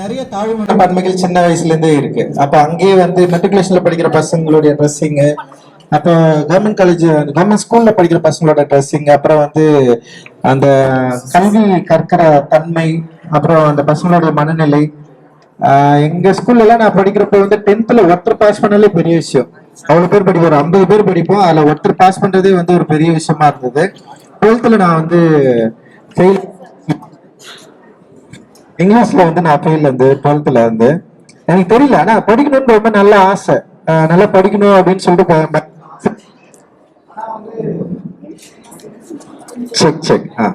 நிறைய தாழ்வு பன்மைகள் சின்ன வயசுல இருந்தே இருக்கு. அப்ப அங்கேயே வந்து மெட்ரிகுலேஷன்ல படிக்கிற பசங்களுடைய ட்ரெஸ்ஸிங் அப்போ கவர்மெண்ட் காலேஜ் கவர்மெண்ட் ஸ்கூல்ல படிக்கிற பசங்களோட ட்ரெஸ்ஸிங் அப்புறம் வந்து அந்த கல்வி கற்கிற தன்மை அப்புறம் அந்த பசங்களோட மனநிலை. எங்கள் எங்க ஸ்கூல்ல எல்லாம் நான் படிக்கிறப்ப வந்து டென்த்ல ஒருத்தர் பாஸ் பண்ணாலே பெரிய விஷயம். அவ்வளவு பேர் படிப்போம் ஒரு ஐம்பது பேர் படிப்போம். அதுல ஒருத்தர் பாஸ் பண்றதே வந்து ஒரு பெரிய விஷயமா இருந்தது. டுவெல்த்ல நான் வந்து ஃபெயில் இங்கிலீஷ்ல வந்து நான் ஃபெயில் இருந்து டுவெல்த்ல இருந்து எனக்கு தெரியல ஆனா படிக்கணும்னு ரொம்ப நல்ல ஆசை. நல்லா படிக்கணும் அப்படின்னு சொல்லிட்டு போயிருந்தேன் செக் செக் ஆ.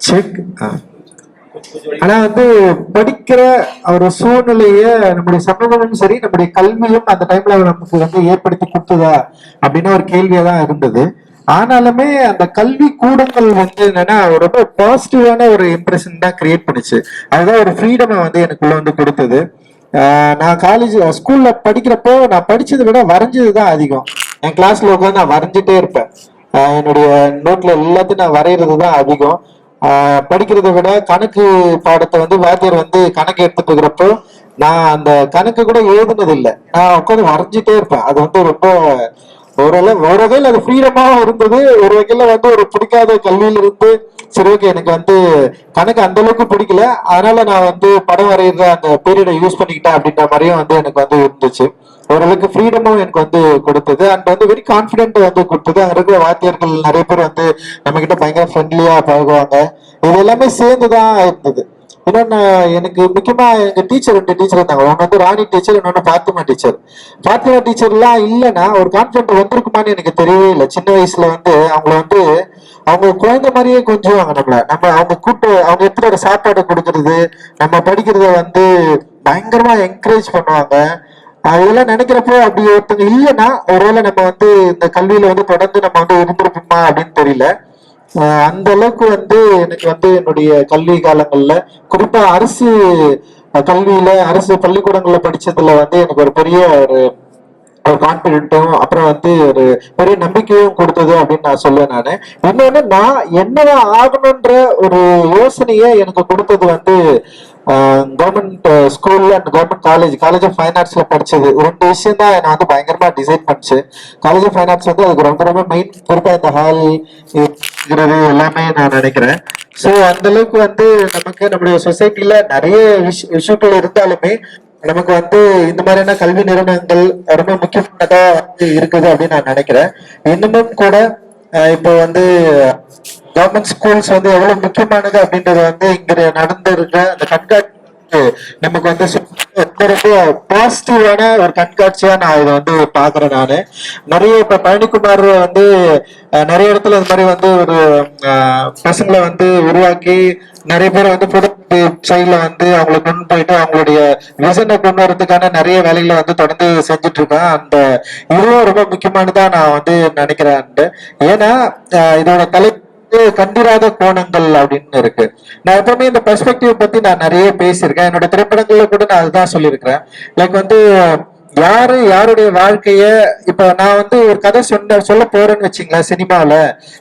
செக் ஆ. ஆனா வந்து படிக்கிற ஒரு சூழ்நிலைய நம்முடைய சமூகமும் சரி நம்முடைய கல்வியும் அந்த டைம்ல நமக்கு வந்து ஏற்படுத்தி கொடுத்ததா அப்படின்னு ஒரு கேள்வியா தான் இருந்தது. ஆனாலுமே அந்த கல்வி கூடங்கள் வந்து என்னன்னா ரொம்ப பாசிட்டிவான ஒரு இம்ப்ரெஷன் தான் கிரியேட் பண்ணுச்சு. அதுதான் ஒரு ஃப்ரீடமை வந்து எனக்குள்ள வந்து கொடுத்தது. நான் காலேஜ் ஸ்கூல்ல படிக்கிறப்போ நான் படிச்சதை விட வரைஞ்சது தான் அதிகம். என் கிளாஸ்ல உட்காந்து நான் வரைஞ்சிட்டே இருப்பேன். என்னுடைய நோட்ல எல்லாத்தையும் நான் வரைகிறது தான் அதிகம். படிக்கிறதை விட கணக்கு பாடத்தை வந்து வாத்தியார் வந்து கணக்கு எடுத்துட்டு இருக்கிறப்போ நான் அந்த கணக்கு கூட எழுதுனது இல்லை நான் உட்காந்து வரைஞ்சிட்டே இருப்பேன். அது வந்து ரொம்ப ஓரளவு ஒரு வகையில் அது ஃப்ரீடமாகவும் இருந்தது. ஒரு வகையில் வந்து ஒரு பிடிக்காத கல்வியில் இருந்து சரி ஓகே எனக்கு வந்து கணக்கு அந்த அளவுக்கு பிடிக்கல. அதனால நான் வந்து படம் வரைகிற அந்த பீரியடை யூஸ் பண்ணிக்கிட்டேன் அப்படின்ற மாதிரியும் வந்து எனக்கு வந்து இருந்துச்சு. ஓரளவுக்கு ஃப்ரீடமும் எனக்கு வந்து கொடுத்தது. அண்ட் வந்து வெரி கான்ஃபிடென்ட் வந்து கொடுத்தது. அங்கே இருக்கிற வாத்தியர்கள் நிறைய பேர் வந்து நம்மக்கிட்ட பயங்கர ஃப்ரெண்ட்லியாக பழகுவாங்க. இது எல்லாமே சேர்ந்து தான் இருந்தது. ஏன்னா எனக்கு முக்கியமா எங்க டீச்சர் ரெண்டு டீச்சர் இருந்தாங்க. ஒன்று வந்து ராணி டீச்சர் இன்னொன்னு பாத்திமா டீச்சர் பாத்திமா டீச்சர்லாம் இல்லைன்னா ஒரு கான்ஃபிடென்ட் வந்திருக்குமான்னு எனக்கு தெரியவே இல்லை. சின்ன வயசுல வந்து அவங்கள வந்து அவங்க குழந்தை மாதிரியே கொஞ்சுவாங்க நம்மள. நம்ம அவங்க கூட்டு அவங்க எடுத்துட்டு ஒரு சாப்பாடு கொடுக்கறது நம்ம படிக்கிறத வந்து பயங்கரமா என்கரேஜ் பண்ணுவாங்க. அதெல்லாம் நினைக்கிறப்போ அப்படி ஒருத்தங்க இல்லைன்னா ஒருவேளை நம்ம வந்து இந்த கல்வியில வந்து தொடர்ந்து நம்ம வந்து இருந்திருப்போமா அப்படின்னு தெரியல. அந்த அளவுக்கு வந்து எனக்கு வந்து என்னுடைய கல்வி காலங்கள்ல குறிப்பா அரசு கல்வியில அரசு பள்ளிக்கூடங்கள்ல படிச்சதுல வந்து எனக்கு ஒரு பெரிய ஒரு ஒரு கான்பிடென்ட்டும் அப்புறம் வந்து ஒரு பெரிய நம்பிக்கையும் கொடுத்தது அப்படின்னு நான் சொல்லுவேன் நானு. இன்னொன்னு நான் என்னதான் ஆகணுன்ற ஒரு யோசனையை எனக்கு கொடுத்தது வந்து கவர்மெண்ட் ஸ்கூல்ல and government college college of fine ஆர்ட்ஸ்ல படிச்சது. ரெண்டு விஷயம் தான் நான் வந்து பயங்கரமா டிசைன் பண்ணுச்சு. காலேஜ் ஆஃப் ஃபைன் ஆர்ட்ஸ் வந்து அதுக்கு ரொம்ப ரொம்ப மெயின் குறிப்பா இந்த ஹால் இருக்கிறது எல்லாமே நான் நினைக்கிறேன். ஸோ அந்த அளவுக்கு வந்து நமக்கு நம்முடைய சொசைட்டில நிறைய விஷ விஷயங்கள் இருந்தாலுமே நமக்கு வந்து இந்த மாதிரியான கல்வி நிறுவனங்கள் ரொம்ப முக்கியமானதா வந்து இருக்குது அப்படின்னு நான் நினைக்கிறேன். இன்னமும் கூட இப்போ வந்து கவர்மெண்ட் ஸ்கூல்ஸ் வந்து எவ்வளவு முக்கியமானது அப்படின்றது வந்து இங்க நடந்திருக்க அந்த கண்காட்சி நமக்கு வந்து ரொம்ப பாசிட்டிவான ஒரு கண்காட்சியா நான் இதை வந்து பாக்குறேன் நானு. நிறைய இப்ப பழனிக்குமார் வந்து நிறைய இடத்துல இந்த மாதிரி வந்து ஒரு பசங்களை வந்து உருவாக்கி நிறைய பேர் வந்து புது சைட்ல வந்து அவங்களை கொண்டு போயிட்டு அவங்களுடைய விசனை கொண்டு வரதுக்கான நிறைய வேலைகளை வந்து தொடர்ந்து செஞ்சுட்டு இருக்கேன். அந்த இதுவும் ரொம்ப முக்கியமானதா நான் வந்து நினைக்கிறேன். ஏன்னா இதோட தலை வந்து கண்டிராத கோணங்கள் அப்படின்னு இருக்கு. நான் எப்பவுமே இந்த பெர்ஸ்பெக்டிவ் பத்தி நான் நிறைய பேசியிருக்கேன். என்னோட திரைப்படங்கள்ல கூட நான் அதுதான் சொல்லியிருக்கிறேன். லைக் வந்து யாரு யாருடைய வாழ்க்கைய இப்ப நான் வந்து ஒரு கதை சொன்ன சொல்ல போறேன்னு வச்சுங்களேன் சினிமால.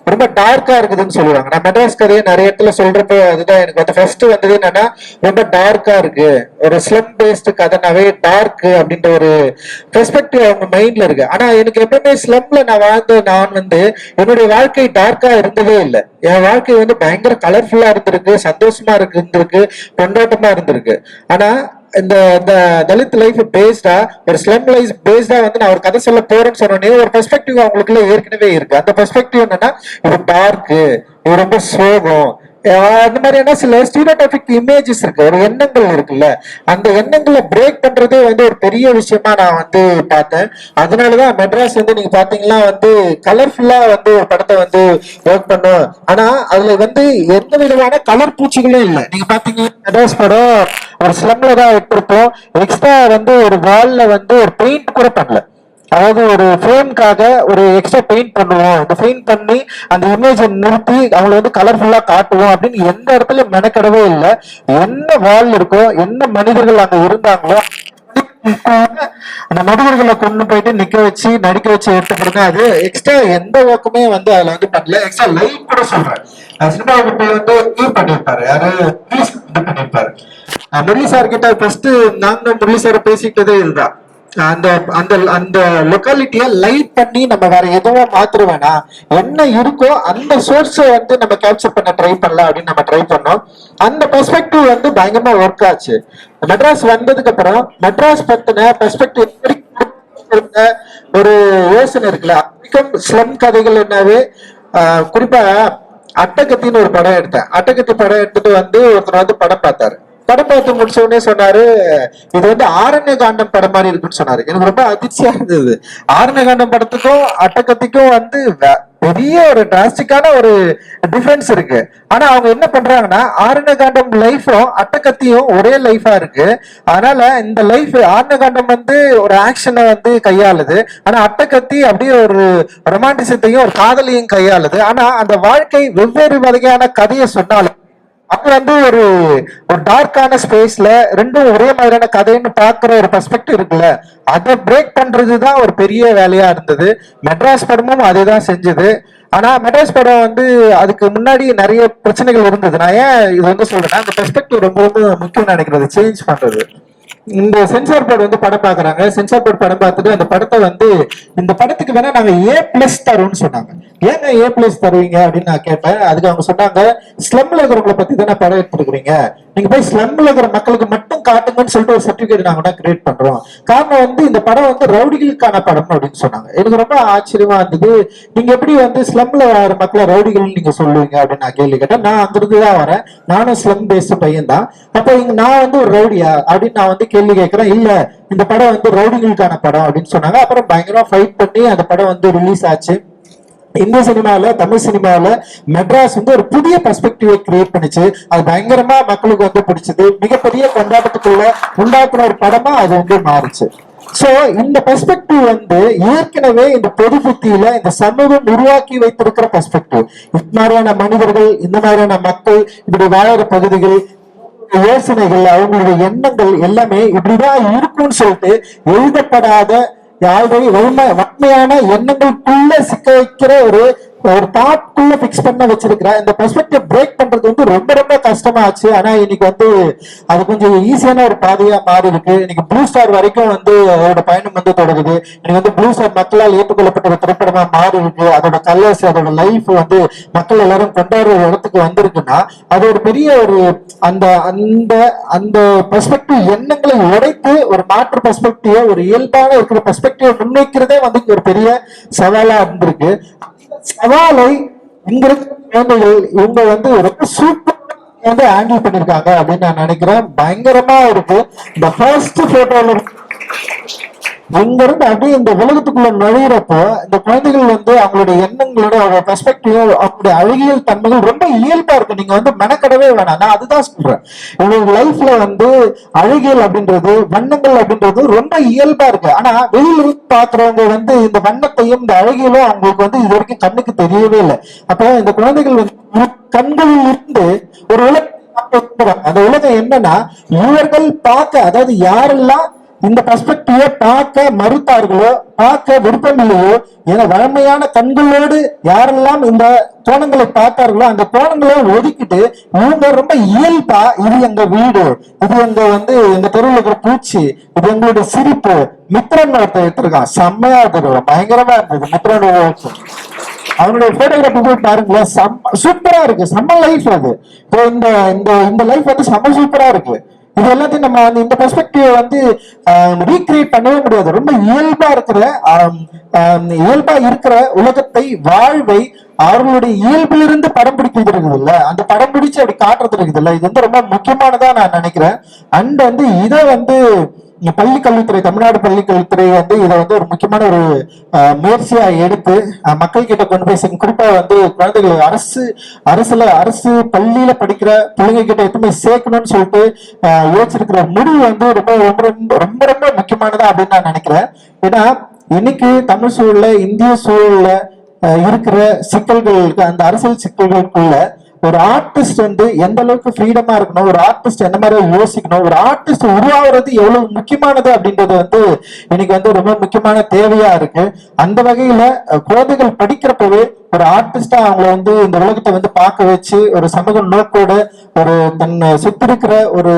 ரொம்ப டார்க்கா இருக்குதுன்னு சொல்லுவாங்க. நான் மெட்ராஸ் கதையை நிறைய இடத்துல சொல்றப்ப அதுதான் எனக்கு வந்து ஃபர்ஸ்ட் வந்தது என்னன்னா ரொம்ப டார்க்கா இருக்கு. ஒரு ஸ்லம் பேஸ்டு கதைனாவே டார்க் அப்படின்ற ஒரு பெர்ஸ்பெக்டிவ் அவங்க மைண்ட்ல இருக்கு. ஆனா எனக்கு எப்பவுமே ஸ்லம்ல நான் வாழ்ந்த நான் வந்து என்னுடைய வாழ்க்கை டார்க்கா இருந்ததே இல்லை. என் வாழ்க்கை வந்து பயங்கர கலர்ஃபுல்லா இருந்திருக்கு சந்தோஷமா இருக்கு இருந்திருக்கு கொண்டாட்டமா இருந்திருக்கு. ஆனா இந்த இந்த தலித் லைஃப் பேஸ்டா ஒரு ஸ்லம் லைஃப் பேஸ்டா வந்து நான் ஒரு கதை சொல்ல போறேன்னு சொன்னோடனே ஒரு பெர்ஸ்பெக்டிவ் அவங்களுக்குள்ள ஏற்கனவே இருக்கு. அந்த பெர்ஸ்பெக்டிவ் என்னன்னா இது டார்க்கு இது ரொம்ப சோகம். அந்த மாதிரியான சில ஸ்டீரியோடைபிக் இமேஜஸ் இருக்கு. ஒரு எண்ணங்கள் இருக்குல்ல. அந்த எண்ணங்களை பிரேக் பண்றதே வந்து ஒரு பெரிய விஷயமா நான் வந்து பார்த்தேன். அதனாலதான் மெட்ராஸ் வந்து நீங்க பாத்தீங்கன்னா வந்து கலர்ஃபுல்லா வந்து படத்தை வந்து ஒர்க் பண்ணும் ஆனா அதுல வந்து எந்த விதமான கலர் பூச்சிகளும் இல்லை. நீங்க பாத்தீங்கன்னா மெட்ராஸ் படம் ஒரு ஸ்லம்ல தான் விட்டுருப்போம் எக்ஸ்ட்ரா வந்து ஒரு வால்ல வந்து ஒரு பெயிண்ட் கூட பண்ணல. அதாவது ஒரு ஃப்ரேம்காக ஒரு எக்ஸ்ட்ரா பெயிண்ட் பண்ணுவோம். இந்த பெயிண்ட் பண்ணி அந்த இமேஜை நிறுத்தி அவங்கள வந்து கலர்ஃபுல்லாக காட்டுவோம் அப்படின்னு எந்த இடத்துல மெனக்கடவே இல்லை. என்ன வால் இருக்கோ என்ன மனிதர்கள் அங்கே இருந்தாங்களோ அந்த நடிகர்களை கொண்டு போயிட்டு நிக்க வச்சு நடிக்க வச்சு எடுத்துக்கிறது அது எக்ஸ்ட்ரா எந்த ஒர்க்குமே வந்து அதுல வந்து பண்ணல. எக்ஸ்ட்ரா லைவ் கூட சொல்றேன். சினிமாவுக்கு போய் வந்து இது பண்ணியிருப்பாரு. யாரு? பண்ணியிருப்பாரு. முரளி சார் கிட்ட ஃபர்ஸ்ட் நாங்க முரளி சார் பேசிக்கிட்டதே இதுதான். அந்த அந்த அந்த லொக்காலிட்டிய லைட் பண்ணி நம்ம வேற எதுவும் மாத்திர வேணாம். என்ன இருக்கோ அந்த சோர்ஸை வந்து நம்ம கேப்சர் பண்ண ட்ரை பண்ணலாம் அப்படின்னு நம்ம ட்ரை பண்ணோம். அந்த பெர்ஸ்பெக்டிவ் வந்து பயங்கரமா ஒர்க் ஆச்சு. மெட்ராஸ் வந்ததுக்கு அப்புறம் மெட்ராஸ் பத்தின பெர்ஸ்பெக்டிவ் ஒரு யோசனை இருக்குல்ல அதிகம் ஸ்லம் கதைகள் என்னவே குறிப்பா அட்டகத்தின்னு ஒரு படம் எடுத்தேன். அட்டகத்தி படம் எடுத்துட்டு வந்து ஒருத்தர் வந்து படம் பார்த்தாரு. படம் பார்த்து முடிச்ச உடனே சொன்னாரு இது வந்து ஆரண்ய காண்டம் படம் மாதிரி இருக்குன்னு சொன்னாரு. எனக்கு ரொம்ப அதிர்ச்சியா இருந்தது. ஆரண்ய காண்டம் படத்துக்கும் அட்டகத்திக்கும் வந்து பெரிய ஒரு டிராஸ்டிக்கான ஒரு டிஃபரன்ஸ் இருக்கு. ஆனா அவங்க என்ன பண்றாங்கன்னா ஆரண்ய காண்டம் லைஃபும் அட்டகத்தியும் ஒரே லைஃபா இருக்கு. அதனால இந்த லைஃப் ஆரண்ய காண்டம் வந்து ஒரு ஆக்ஷனை வந்து கையாளுது. ஆனா அட்டகத்தி அப்படியே ஒரு ரொமான்டிசத்தையும் ஒரு காதலையும் கையாளுது. ஆனா அந்த வாழ்க்கை வெவ்வேறு வகையான கதையை சொன்னாலும் அது வந்து ஒரு ஒரு டார்க்கான ஸ்பேஸ்ல ரெண்டும் ஒரே மாதிரியான கதைன்னு பாக்குற ஒரு பெர்ஸ்பெக்டிவ் இருக்குல்ல. அதை பிரேக் பண்றதுதான் ஒரு பெரிய வேலையா இருந்தது. மெட்ராஸ் படமும் அதே தான் செஞ்சது. ஆனா மெட்ராஸ் படம் வந்து அதுக்கு முன்னாடி நிறைய பிரச்சனைகள் இருந்தது. நான் ஏன் இது வந்து சொல்றேன்னா அந்த பெர்ஸ்பெக்டிவ் ரொம்ப ரொம்ப முக்கியம் நினைக்கிறது சேஞ்ச் பண்றது. இந்த சென்சார் போர்டு வந்து படம் பாக்குறாங்க சென்சார் போர்டு படம் பார்த்துட்டு அந்த படத்தை வந்து இந்த படத்துக்கு வேணா நாங்க ஏ பிளஸ் தரோம்னு சொன்னாங்க. ஏங்க ஏ பிளஸ் தருவீங்க அப்படின்னு நான் கேட்டேன். அதுக்கு அவங்க சொன்னாங்க ஸ்லம்ல இருக்கிறவங்களை பத்தி தானே படம் எடுத்துருக்கீங்க நீங்க போய் ஸ்லம்ல இருக்கிற மக்களுக்கு மட்டும் காட்டுங்கன்னு சொல்லிட்டு ஒரு சர்டிபிகேட் நாங்க தான் கிரியேட் பண்றோம். காரணம் வந்து இந்த படம் வந்து ரவுடிகளுக்கான படம் அப்படின்னு சொன்னாங்க. எனக்கு ரொம்ப ஆச்சரியமா இருந்தது. நீங்க எப்படி வந்து ஸ்லம்ல வர மக்களை ரவுடிகள் நீங்க சொல்லுவீங்க அப்படின்னு நான் கேள்வி கேட்டேன். நான் அங்கிருந்து தான் வரேன். நானும் ஸ்லம் பேஸ்ட் பையன் தான் அப்போ நான் வந்து ஒரு ரவுடியா அப்படின்னு நான் வந்து கேள்வி கேட்கிறேன். இல்ல இந்த படம் வந்து ரவுடிகளுக்கான படம் அப்படின்னு சொன்னாங்க. அப்புறம் பயங்கரமா ஃபைட் பண்ணி அந்த படம் வந்து ரிலீஸ் ஆச்சு. இந்த சினிமாவில தமிழ் சினிமாவில மெட்ராஸ் வந்து ஒரு புதிய பெர்ஸ்பெக்டிவை கிரியேட் பண்ணிச்சு. அது பயங்கரமா மக்களுக்கு வந்து பிடிச்சது. மிகப்பெரிய கொண்டாட்டத்துக்குள்ள உண்டாக்குன ஒரு படமா அது வந்து மாறுச்சு. சோ இந்த பெர்ஸ்பெக்டிவ் வந்து ஏற்கனவே இந்த பொது புத்தியில இந்த சமூகம் உருவாக்கி வைத்திருக்கிற பெர்ஸ்பெக்டிவ் இந்த மாதிரியான மனிதர்கள் இந்த மாதிரியான மக்கள் இப்படி வாழற பகுதிகள் யோசனைகள் அவங்களுடைய எண்ணங்கள் எல்லாமே இப்படிதான் இருக்கும்னு சொல்லிட்டு எழுதப்படாத ஆல்ரெடி உண்மை எண்ணங்களுக்குள்ள சிக்க வைக்கிற ஒரு ஒரு தாட்குள்ள பிக்ஸ் பண்ண வச்சிருக்கிறேன். இந்த பெர்ஸ்பெக்டிவ் பிரேக் பண்றது வந்து ரொம்ப ரொம்ப கஷ்டமாச்சு. ஆனா இன்னைக்கு வந்து அது கொஞ்சம் ஈஸியான ஒரு பாதையா மாறி இருக்கு. இன்னைக்கு ப்ளூ ஸ்டார் வரைக்கும் வந்து அதோட பயணம் வந்து தொடருது. இன்னைக்கு வந்து ப்ளூ ஸ்டார் மக்களால் ஏற்றுக்கொள்ளப்பட்ட ஒரு திரைப்படமா மாறி இருக்கு. அதோட கலர்ஸ் அதோட லைஃப் வந்து மக்கள் எல்லாரும் கொண்டாடுற ஒரு இடத்துக்கு வந்திருக்குன்னா அது ஒரு பெரிய ஒரு அந்த அந்த அந்த பெர்ஸ்பெக்டிவ் எண்ணங்களை உடைத்து ஒரு மாற்று பெர்ஸ்பெக்டிவ ஒரு இயல்பான இருக்கிற பெர்ஸ்பெக்டிவ் முன்வைக்கிறதே வந்து ஒரு பெரிய சவாலா இருந்திருக்கு. சவாலை உங்களுக்கு குழந்தைகள் இவங்க வந்து ரொம்ப சூப்பர் வந்து ஹேண்டில் பண்ணிருக்காங்க அப்படின்னு நான் நினைக்கிறேன். பயங்கரமா இருக்கு. இந்த ஃபர்ஸ்ட் போட்டோல இங்க இருந்து அப்படியே இந்த உலகத்துக்குள்ள நுழையிறப்போ இந்த குழந்தைகள் வந்து அவங்களுடைய எண்ணங்களோட அவங்க பெர்ஸ்பெக்டிவ் அவங்களுடைய அழகியல் தன்மைகள் ரொம்ப இயல்பா இருக்கு. நீங்க வந்து மெனக்கடவே வேணாம். நான் அதுதான் சொல்றேன். உங்களோட லைஃப்ல வந்து அழகியல் அப்படின்றது வண்ணங்கள் அப்படின்றது ரொம்ப இயல்பா இருக்கு. ஆனா வெளியில இருந்து பாக்குறவங்க வந்து இந்த வண்ணத்தையும் இந்த அழகியலும் அவங்களுக்கு வந்து இது வரைக்கும் கண்ணுக்கு தெரியவே இல்லை. அப்ப இந்த குழந்தைகள் வந்து கண்களில் இருந்து ஒரு உலகம் அந்த உலகம் என்னன்னா இவர்கள் பார்க்க அதாவது யாரெல்லாம் இந்த பர்ஸ்பெக்டிவ பார்க்க மறுத்தார்களோ பார்க்க விருப்பம் இல்லையோ என வழமையான கண்களோடு யாரெல்லாம் இந்த கோணங்களை பார்த்தார்களோ அந்த கோணங்களை ஒதுக்கிட்டு இவங்க ரொம்ப இயல்பா இது எங்க வீடு இது எங்க வந்து எங்க தெருவில் இருக்கிற பூச்சி இது எங்களுடைய சிரிப்பு மித்ரன் ஒருத்தர் எடுத்திருக்கான். செம்மையா இருக்கிறது பயங்கரமா இருந்தது மித்ரன் அவனுடைய போட்டோகிராஃபி போய் பாருங்களேன் செம்ம சூப்பரா இருக்கு. செம்ம லைஃப் அது. இப்போ இந்த இந்த இந்த லைஃப் வந்து செம்ம சூப்பரா இருக்கு. இது எல்லாத்தையும் நம்ம வந்து இந்த பெர்ஸ்பெக்டிவ் வந்து ரீக்ரியேட் பண்ணவே முடியாது. ரொம்ப இயல்பா இருக்கிற இயல்பா இருக்கிற உலகத்தை வாழ்வை அவர்களுடைய இயல்பிலிருந்து படம் பிடிக்கிறது இருக்குது இல்ல? அந்த படம் பிடிச்சு அப்படி காட்டுறது இருக்குது இல்ல? இது வந்து ரொம்ப முக்கியமானதா நான் நினைக்கிறேன். அண்ட் வந்து இதை வந்து இங்க பள்ளி கல்வித்துறை தமிழ்நாடு பள்ளி கல்வித்துறை வந்து இதை வந்து ஒரு முக்கியமான ஒரு முயற்சியா எடுத்து மக்கள் கிட்ட கொண்டு போய் சேர்க்கும் குறிப்பா வந்து குழந்தைகள் அரசு அரசுல அரசு பள்ளியில படிக்கிற பிள்ளைங்க கிட்ட எதுவுமே சேர்க்கணும்னு சொல்லிட்டு யோசிச்சிருக்கிற முடிவு வந்து ரொம்ப ரொம்ப ரொம்ப ரொம்ப ரொம்ப முக்கியமானதா அப்படின்னு நான் நினைக்கிறேன். ஏன்னா இன்னைக்கு தமிழ் சூழல்ல இந்திய சூழல்ல இருக்கிற சிக்கல்களுக்கு அந்த அரசியல் சிக்கல்களுக்குள்ள ஒரு ஆர்டிஸ்ட் வந்து எந்த அளவுக்கு ஃப்ரீடமா இருக்கணும் ஒரு ஆர்டிஸ்ட் எந்த மாதிரி யோசிக்கணும் ஒரு ஆர்டிஸ்ட் உருவாகிறது எவ்வளவு முக்கியமானது அப்படின்றது வந்து இன்னைக்கு வந்து ரொம்ப முக்கியமான தேவையா இருக்கு. அந்த வகையில குழந்தைகள் படிக்கிறப்பவே ஒரு ஆர்டிஸ்டா அவங்கள வந்து இந்த உலகத்தை வந்து பார்க்க வச்சு ஒரு சமூக நோக்கோட ஒரு தன்னை சுத்திருக்கிற ஒரு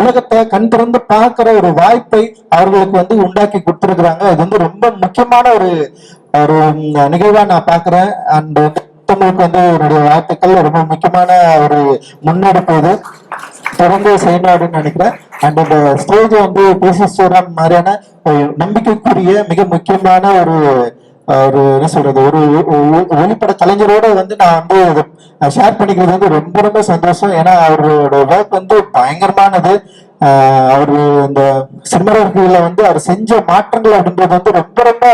உலகத்தை கண் திறந்து பார்க்கிற ஒரு வாய்ப்பை அவர்களுக்கு வந்து உண்டாக்கி கொடுத்துருக்குறாங்க. இது வந்து ரொம்ப முக்கியமான ஒரு ஒரு நிகழ்வா நான் பாக்குறேன் அண்ட் மற்றவங்களுக்கு வந்து என்னுடைய வாழ்த்துக்கள். ரொம்ப முக்கியமான ஒரு முன்னெடுப்பு இது. தொடர்ந்து செய்யணும் அப்படின்னு நினைக்கிறேன். அண்ட் இந்த ஸ்டேஜ் வந்து பேசி ஸ்டோரம் மாதிரியான ஒரு நம்பிக்கைக்குரிய மிக முக்கியமான ஒரு ஒரு என்ன சொல்றது ஒரு ஒளிப்பட கலைஞரோட வந்து நான் வந்து ஷேர் பண்ணிக்கிறது வந்து ரொம்ப ரொம்ப சந்தோஷம். ஏன்னா அவரோட ஒர்க் வந்து பயங்கரமானது. அவர் இந்த சிம்மரர்களில் வந்து அவர் செஞ்ச மாற்றங்கள் அப்படின்றது வந்து ரொம்ப ரொம்ப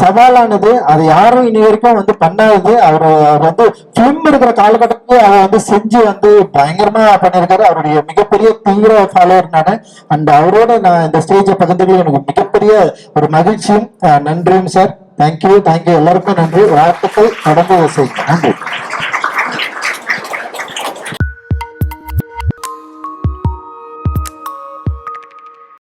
சவாலானது. அது யாரும் இனி வரைக்கும் வந்து பண்ணாதது. அவர் அவர் வந்து ஃபிலிம் இருக்கிற காலகட்டத்திலே அவர் வந்து செஞ்சு வந்து பயங்கரமா பண்ணியிருக்காரு. அவருடைய மிகப்பெரிய தீவிர ஃபாலோவர் நான். அண்ட் அவரோட நான் இந்த ஸ்டேஜை பகிர்ந்ததில் எனக்கு மிகப்பெரிய ஒரு மகிழ்ச்சியும் நன்றியும் சார் தேங்க்யூ தேங்க்யூ எல்லாருக்கும் நன்றி. வாழ்த்துக்கள். தொடர்ந்து செய்யுங்க நன்றி.